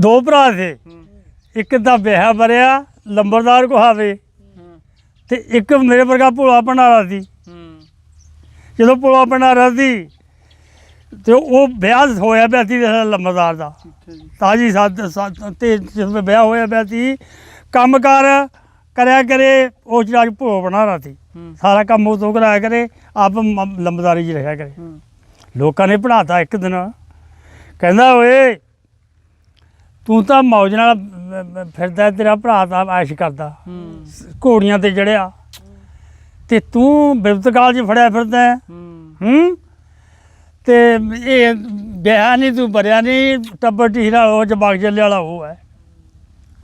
ਦੋ ਭਰਾ ਸੀ। ਇੱਕ ਦਾ ਵਿਆਹ ਬਰਿਆ ਲੰਬਰਦਾਰ ਕੋ ਹਾਵੇ। ਹੂੰ ਤੇ ਇੱਕ ਮੇਰੇ ਵਰਗਾ ਭੋਲਾ ਭੰਡਾਰਾ ਸੀ। ਜਦੋਂ ਭੋਲਾ ਭੰਡਾਰਾ ਸੀ ਤੇ ਉਹ ਵਿਆਹ ਹੋਇਆ ਪਿਆ ਸੀ ਲੰਬਰਦਾਰ ਦਾ। ਜੀ ਤਾਜੀ ਸਾਧ ਤੇ ਜਿਸ ਵੇਲੇ ਵਿਆਹ ਹੋਇਆ ਪਿਆ ਸੀ ਕੰਮਕਾਰ ਕਰਿਆ ਕਰੇ ਉਹ ਜਿਹੜਾ ਭੋਲਾ ਭੰਡਾਰਾ ਸੀ। ਸਾਰਾ ਕੰਮ ਉਹ ਤੋਂ ਕਰਾਇਆ ਕਰੇ ਆਪ ਲੰਬਰਦਾਰੀ 'ਚ ਰਿਹਾ ਕਰੇ। ਲੋਕਾਂ ਨੇ ਪੜਾਤਾ ਇੱਕ ਦਿਨ। ਕਹਿੰਦਾ ਓਏ ਤੂੰ ਤਾਂ ਮੌਜ ਨਾਲ ਫਿਰਦਾ ਤੇਰਾ ਭਰਾ ਤਾਂ ਐਸ਼ ਕਰਦਾ। ਹੂੰ। ਘੋੜੀਆਂ ਤੇ ਚੜਿਆ। ਤੇ ਤੂੰ ਬਿਪਤਕਾਲ 'ਚ ਫੜਿਆ ਫਿਰਦਾ ਹੈ। ਹੂੰ। ਹੂੰ? ਤੇ ਇਹ ਵਿਆਹ ਨਹੀਂ ਤੂੰ ਭਰਿਆ ਨਹੀਂ ਟੱਬਰ ਢੀਰਾ ਉਹ ਜਵਾਗ ਜੱਲੇ ਵਾਲਾ ਉਹ ਹੈ।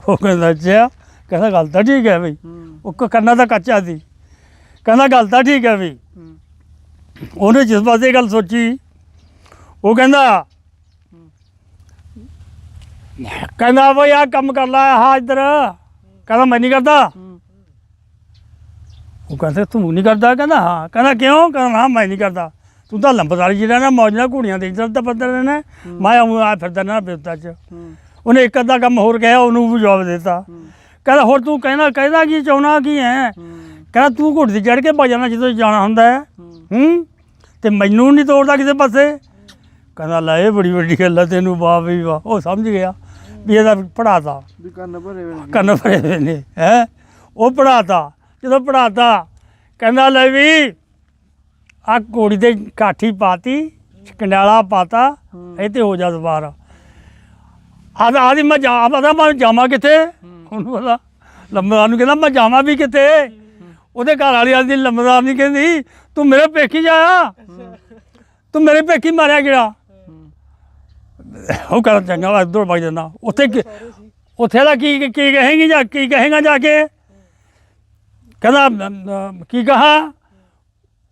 ਉਹ ਕਹਿੰਦਾ ਅੱਛਾ ਕਹਿੰਦਾ ਗੱਲ ਤਾਂ ਠੀਕ ਹੈ ਬਈ। ਹੂੰ। ਉਹ ਕ- ਕੰਨਾਂ ਦਾ ਕੱਚਾ ਸੀ। ਕਹਿੰਦਾ ਗੱਲ ਤਾਂ ਠੀਕ ਹੈ ਬਈ। ਹੂੰ। ਉਹਨੇ ਜਿਸ ਪਾਸੇ ਗੱਲ ਸੋਚੀ ਉਹ ਕਹਿੰਦਾ ਕਹਿੰਦਾ ਬਈ ਆ ਕੰਮ ਕਰ ਲਾ ਹਾਂ ਇੱਧਰ। ਕਹਿੰਦਾ ਮੈਂ ਨਹੀਂ ਕਰਦਾ। ਉਹ ਕਹਿੰਦਾ ਤੂੰ ਨਹੀਂ ਕਰਦਾ? ਕਹਿੰਦਾ ਹਾਂ। ਕਹਿੰਦਾ ਕਿਉਂ? ਕਹਿੰਦਾ ਹਾਂ ਮੈਂ ਨਹੀਂ ਕਰਦਾ। ਤੂੰ ਤਾਂ ਲੰਬਦਾਰੀ ਜਿਹੜਾ ਨਾ ਮੌਜ ਨਾਲ ਘੋੜੀਆਂ ਦੇ ਇੱਧਰ ਤਾਂ ਪੱਤਰ ਰਹਿਣਾ। ਮੈਂ ਆਉਂ ਆ ਫਿਰਦਾ ਨਾ ਬਿਪਤਾ ਚ। ਉਹਨੇ ਇੱਕ ਅੱਧਾ ਕੰਮ ਹੋਰ ਕਿਹਾ ਉਹਨੂੰ ਵੀ ਜਵਾਬ ਦਿੱਤਾ। ਕਹਿੰਦਾ ਹੋਰ ਤੂੰ ਕਹਿੰਦਾ ਕਹਿੰਦਾ ਕੀ ਚਾਹਣਾ ਕੀ ਹੈ। ਕਹਿੰਦਾ ਤੂੰ ਘੋੜੀ ਤੇ ਚੜ ਕੇ ਭਜਣਾ ਜਦੋਂ ਜਾਣਾ ਹੁੰਦਾ ਹੈ ਹੂੰ। ਹੂੰ? ਤੇ ਮੈਨੂੰ ਨਹੀਂ ਤੋੜਦਾ ਕਿਸੇ ਪਾਸੇ। ਕਹਿੰਦਾ ਲੈ ਇਹ ਬੜੀ ਵੱਡੀ ਗੱਲ ਆ ਤੈਨੂੰ ਵਾਹ ਵੀ ਵਾਹ ਉਹ ਸਮਝ ਗਿਆ। ਵੀ ਇਹਦਾ ਪੜਾਤਾ ਵੀ ਕੰਨ ਭਰੇ ਨੇ। ਕੰਨ ਭਰੇ ਹੋਏ ਨੇ ਹੈ? ਉਹ ਪੜਾਤਾ ਜਦੋਂ ਪੜਾਤਾ ਕਹਿੰਦਾ ਲੈ ਵੀ ਆ ਘੋੜੀ ਤੇ ਕਾਠੀ ਪਾਤੀ ਕੰਡਾਲਾ ਪਾਤਾ। ਇਹ ਤੇ ਹੋ ਜਾ ਦੁਬਾਰਾ। ਆਦਾ ਆਦੀ ਮੈਂ ਜਾ ਪਤਾ ਮੈਂ ਜਾਵਾਂ ਕਿੱਥੇ? ਉਹਨੂੰ ਪਤਾ। ਲੰਬੜਦਾਰ ਨੂੰ ਕਹਿੰਦਾ ਮੈਂ ਜਾਵਾਂ ਵੀ ਕਿੱਥੇ? ਉਹਦੇ ਘਰ ਵਾਲੀ ਆਦੀ ਲੰਬੜਦਾਰ ਨਹੀਂ ਕਹਿੰਦੀ ਤੂੰ ਮੇਰੇ ਪੇਖੀ ਜਾਇਆ ਤੂੰ ਮੇਰੇ ਪੇਖੀ ਮਾਰਿਆ ਗਿਆ ਉਹ ਕਹਿੰਦਾ ਚੰਗਾ ਵਾ ਇੱਧਰ ਵਗ ਜਾਂਦਾ। ਉੱਥੇ ਕੀ- ਉੱਥੇ ਦਾ ਕੀ ਕੀ ਕਹੇਂਗੀ ਜਾ ਕੀ ਕਹੇਗਾ ਜਾ ਕੇ? ਕਹਿੰਦਾ ਅਮ, ਅਮ, ਕੀ ਕਹਾ?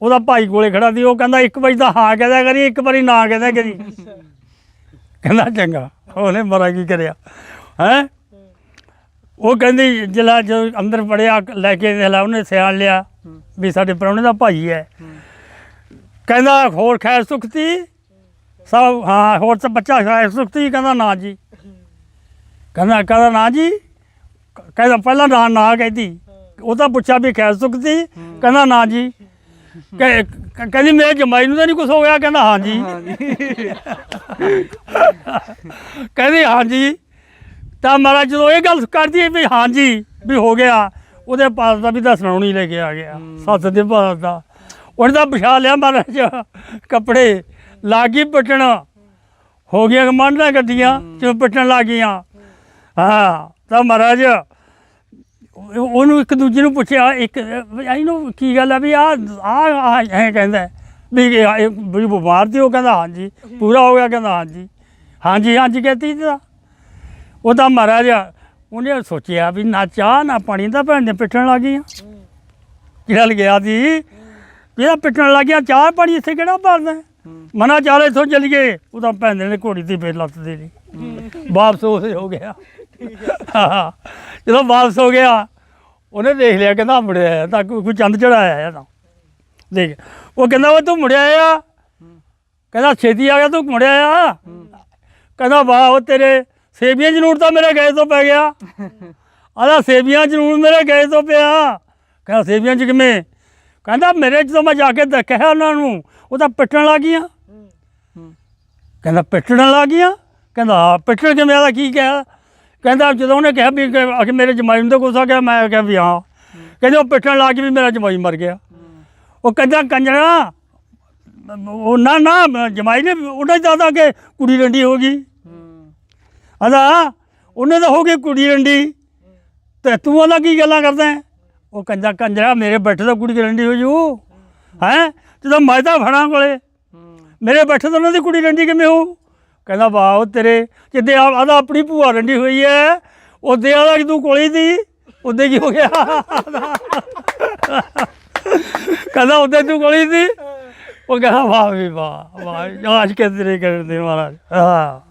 ਉਹਦਾ ਭਾਈ ਕੋਲੇ ਖੜਾ ਸੀ ਉਹ ਕਹਿੰਦਾ ਇੱਕ ਵਾਰੀ ਤਾਂ ਹਾਂ ਕਹਦਾ ਕਰੀ ਇੱਕ ਵਾਰੀ ਨਾ ਕਹਦਾ ਕਰੀ। ਕਹਿੰਦਾ ਚੰਗਾ ਉਹਨੇ ਮਰਾ ਕੀ ਕਰਿਆ? ਹੈ? ਉਹ ਕਹਿੰਦੀ ਜਿਹੜਾ ਜਦੋਂ ਅੰਦਰ ਪੜਿਆ ਲੈ ਕੇ ਦੇਖ ਉਹਨੇ ਸਿਆਣ ਲਿਆ ਵੀ ਸਾਡੇ ਪ੍ਰਾਹੁਣੇ ਦਾ ਭਾਈ ਹੈ। ਕਹਿੰਦਾ ਹੋਰ ਖੈਰ ਸੁਖਤੀ ਸਭ ਹਾਂ ਹੋਰ ਤਾਂ ਬੱਚਾ ਖੈਰ ਸੁਖਤੀ ਕਹਿੰਦਾ ਨਾ ਜੀ। ਕਹਿੰਦਾ ਕਹਿੰਦਾ ਨਾ ਜੀ ਕਹਿੰਦਾ ਪਹਿਲਾਂ ਨਾ ਨਾ ਕਹਿੰਦੀ। ਉਹ ਤਾਂ ਪੁੱਛਿਆ ਵੀ ਖੈਰ ਸੁਖਤੀ ਕਹਿੰਦਾ ਨਾ ਜੀ। ਕਹਿੰਦੀ ਮੇਰੇ ਜਮਾਈ ਨੂੰ ਤਾਂ ਨਹੀਂ ਕੁਝ ਹੋ ਗਿਆ ਕਹਿੰਦਾ ਹਾਂ ਜੀ। ਕਹਿੰਦੀ ਹਾਂ ਜੀ। ਤਾਂ ਮਹਾਰਾਜ ਜਦੋਂ ਇਹ ਗੱਲ ਕਰਦੀ ਵੀ ਹਾਂ ਜੀ ਵੀ ਹੋ ਗਿਆ ਉਹਦੇ ਪਾਸ ਦਾ ਵੀ ਤਾਂ ਸੁਣਾਉਣੀ ਲੈ ਕੇ ਆ ਗਿਆ। ਸੱਤ ਦੇ ਪਾਸ ਦਾ। ਉਹਨੇ ਤਾਂ ਵਿਛਾ ਲਿਆ ਮਹਾਰਾਜ ਕੱਪੜੇ। ਲਾਗੀ ਪਟਣ। ਹੋ ਗਿਆ ਕਮਾਂਡਾਂ ਗੱਡੀਆਂ ਜੋ ਪਟਣ ਲੱਗੀਆਂ ਹਾਂ ਤਾਂ ਮਹਾਰਾਜ ਉਹ- ਉਹਨੂੰ ਇੱਕ ਦੂਜੇ ਨੂੰ ਪੁੱਛਿਆ ਇੱਕ ਇਹਨੂੰ ਕੀ ਗੱਲ ਆ ਵੀ ਆ ਆ ਐ ਕਹਿੰਦਾ ਵੀ ਵੀ ਬਿਮਾਰ ਸੀ ਉਹ ਕਹਿੰਦਾ ਹਾਂਜੀ ਪੂਰਾ ਹੋ ਗਿਆ ਕਹਿੰਦਾ ਹਾਂਜੀ। ਹਾਂਜੀ ਹਾਂਜੀ ਕਹਤੀ ਤਾਂ। ਉਹ ਤਾਂ ਮਹਾਰਾਜ ਉਹਨੇ ਸੋਚਿਆ ਵੀ ਨਾ ਚਾਹ ਨਾ ਪਾਣੀ ਤਾਂ ਭੈਣ ਦੇ ਪਿੱਟਣ ਲੱਗ ਗਈਆਂ। ਜਿਹੜਾ ਗਿਆ ਸੀ ਜਿਹੜਾ ਪਿੱਟਣ ਲੱਗ ਗਿਆ ਚਾਹ ਪਾਣੀ ਇੱਥੇ ਕਿਹੜਾ ਭਰਦਾ ਮਨਾ ਚੱਲ ਇੱਥੋਂ ਚਲੀਏ। ਉਹ ਤਾਂ ਭੈਣ ਨੇ ਘੋੜੀ ਤੇ ਫੇਰ ਲੱਤ ਦੇ ਲਈ। ਵਾਪਸ ਉਹ ਹੋ ਗਿਆ। ਜਦੋਂ ਵਾਪਸ ਹੋ ਗਿਆ, ਉਹਨੇ ਦੇਖ ਲਿਆ, ਕਹਿੰਦਾ ਮੁੜਿਆ ਤਾਂ ਕੋਈ ਕੋਈ ਚੰਦ ਚੜਾਇਆ ਆ ਤਾਂ। ਦੇਖ, ਉਹ ਕਹਿੰਦਾ ਉਹ ਤੂੰ ਮੁੜਿਆ ਆ? ਕਹਿੰਦਾ, ਛੇਤੀ ਆ ਗਿਆ, ਤੂੰ ਮੁੜਿਆ ਆ? ਕਹਿੰਦਾ, ਵਾਹ, ਉਹ ਤੇਰੇ ਸੇਬੀਆਂ ਜਨੂਰ ਤਾਂ ਮੇਰੇ ਗਏ ਤੋਂ ਪੈ ਗਿਆ। ਆਦਾ ਸੇਬੀਆਂ ਜਨੂਰ ਮੇਰੇ ਗਏ ਤੋਂ ਪਿਆ। ਕਹਿੰਦਾ ਸੇਬੀਆਂ ਚ ਕਿਵੇਂ? ਕਹਿੰਦਾ ਮੇਰੇ ਜਦੋਂ ਮੈਂ ਜਾ ਕੇ ਦੇਖਿਆ ਉਹਨਾਂ ਨੂੰ ਉਹ ਤਾਂ ਪਿੱਟਣ ਲੱਗ ਗਈਆਂ। ਕਹਿੰਦਾ ਪਿੱਟਣ ਲੱਗ ਗਈਆਂ? ਕਹਿੰਦਾ ਹਾਂ, ਪਿੱਟਣ ਕਿਵੇਂ ਆਦਾ ਕੀ ਕਿਹਾ? ਕਹਿੰਦਾ ਜਦੋਂ ਉਹਨੇ ਕਿਹਾ ਵੀ ਕਿ ਮੇਰੇ ਜਮਾਈ ਨੂੰ ਤਾਂ ਗੁੱਸਾ ਗਿਆ ਮੈਂ ਕਿਹਾ ਵੀ ਹਾਂ। ਕਹਿੰਦੇ ਉਹ ਪਿੱਟਣ ਲੱਗ ਗਈ ਵੀ ਮੇਰਾ ਜਮਾਈ ਮਰ ਗਿਆ। ਉਹ ਕਹਿੰਦਾ ਕੰਜਰਾ ਉਹ ਨਾ ਨਾ ਜਮਾਈ ਨੇ ਉਹਨੇ ਦਾਦਾ ਕਿ ਕੁੜੀ ਰੰਡੀ ਹੋ ਗਈ। ਹੂੰ ਉਹਨੇ ਤਾਂ ਹੋ ਗਈ ਕੁੜੀ ਰੰਡੀ। ਤੇ ਤੂੰ ਉਹਦਾ ਕੀ ਗੱਲਾਂ ਕਰਦਾ ਹੈ? ਉਹ ਕੰਜਾ ਕੰਜਰਾ, ਮੇਰੇ ਬੈਠੇ ਤੋਂ ਕੁੜੀ ਰੰਡੀ ਹੋ ਜੂ। ਹੈ? ਜਦੋਂ ਮੈਂ ਤਾਂ ਫੜਾਂ ਕੋਲੇ। ਮੇਰੇ ਬੈਠੇ ਤੋਂ ਉਹਨਾਂ ਦੀ ਕੁੜੀ ਰੰਡੀ ਕਿਵੇਂ ਹੋ ਕਹਿੰਦਾ, ਵਾਹ, ਉਹ ਤੇਰੇ ਜਿੱਦੇ ਆਦਾ ਆਪਣੀ ਭੂਆ ਰੰਡੀ ਹੋਈ ਹੈ ਉਹਦੇ ਆਦਾ ਤੂੰ ਕੋਲੇ ਦੀ? ਉਹਦੇ ਕੀ ਹੋ ਗਿਆ? ਕਹਿੰਦਾ, ਉਹਦੇ ਤੂੰ ਕੋਲੇ ਦੀ? ਉਹ ਕਹਿੰਦਾ, ਵਾਹ ਵੀ ਵਾਹ ਵਾਹ। ਆਜ ਕੇ ਤੇਰੇ ਕਰਦੇ ਮਹਾਰਾਜ? ਹਾਂ।